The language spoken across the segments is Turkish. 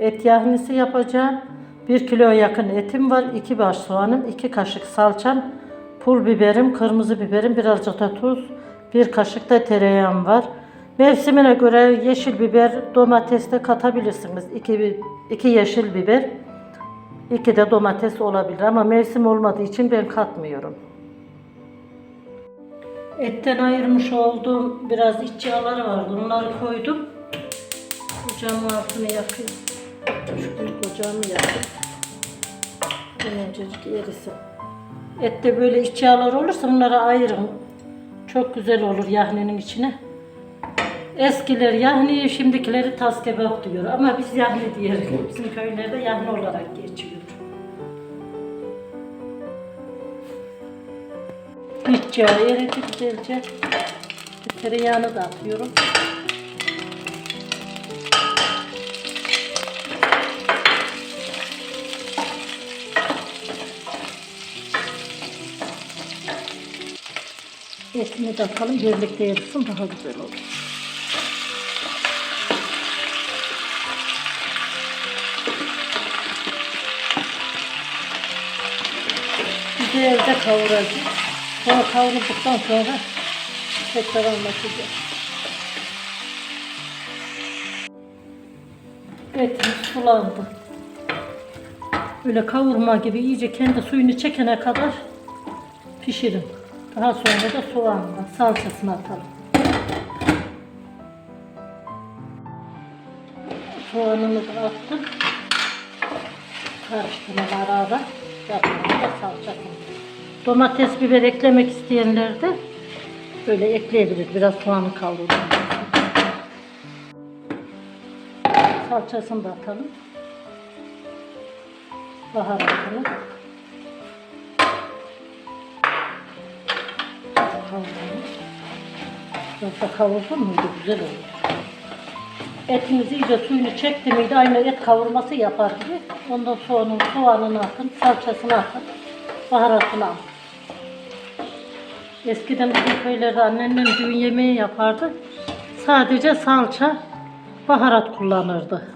et yahnisi yapacağım. 1 kilo yakın etim var. 2 baş soğanım, 2 kaşık salçam, pul biberim, kırmızı biberim, birazcık da tuz, 1 kaşık da tereyağım var. Mevsimine göre yeşil biber, domates de katabilirsiniz. 2, 2 yeşil biber, 2 de domates olabilir ama mevsim olmadığı için ben katmıyorum. Etten ayırmış olduğum biraz iç yağları vardı. Onları koydum. Ocağımın altını yakayım. Ocağımı yakayım. Hemencecik erisin. Ette böyle iç yağlar olursa bunları ayırın. Çok güzel olur yahninin içine. Eskiler yahni, şimdikileri tas kebap diyor. Ama biz yahni diyoruz. Bizim köylerde yahni olarak geçiyor. İç yağı eridi güzelce. Tereyağını da atıyorum. Etini de atalım birlikte erisin daha güzel olur. Güzelce kavuracağız. Sonra kavrulduktan sonra tekrar anlatacağım. Etimiz sulandı. Böyle kavurma gibi iyice kendi suyunu çekene kadar pişirin. Daha sonra da soğanla salçasını atalım. Soğanımı da attım. Karıştırma ara. Yapalım da salçasını. Domates, biber eklemek isteyenler de böyle ekleyebilir. Biraz soğanı kaldırdım. Salçasını da atalım. Baharatını. Biraz da kavurdun muydu güzel olur. Etimizi iyice suyunu çekti miydi aynı et kavurması yapar gibi. Ondan sonra soğanını atın, salçasını atın, baharatını atın. Eskiden bizim köylerde anneannem düğün yemeği yapardı. Sadece salça, baharat kullanırdı.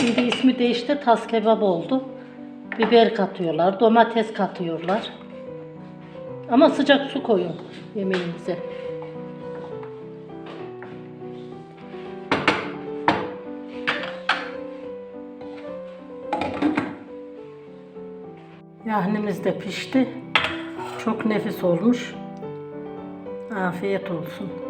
Şimdi ismi değişti, tas kebap oldu. Biber katıyorlar, domates katıyorlar. Ama sıcak su koyun yemeğinize. Yahnimiz de pişti. Çok nefis olmuş. Afiyet olsun.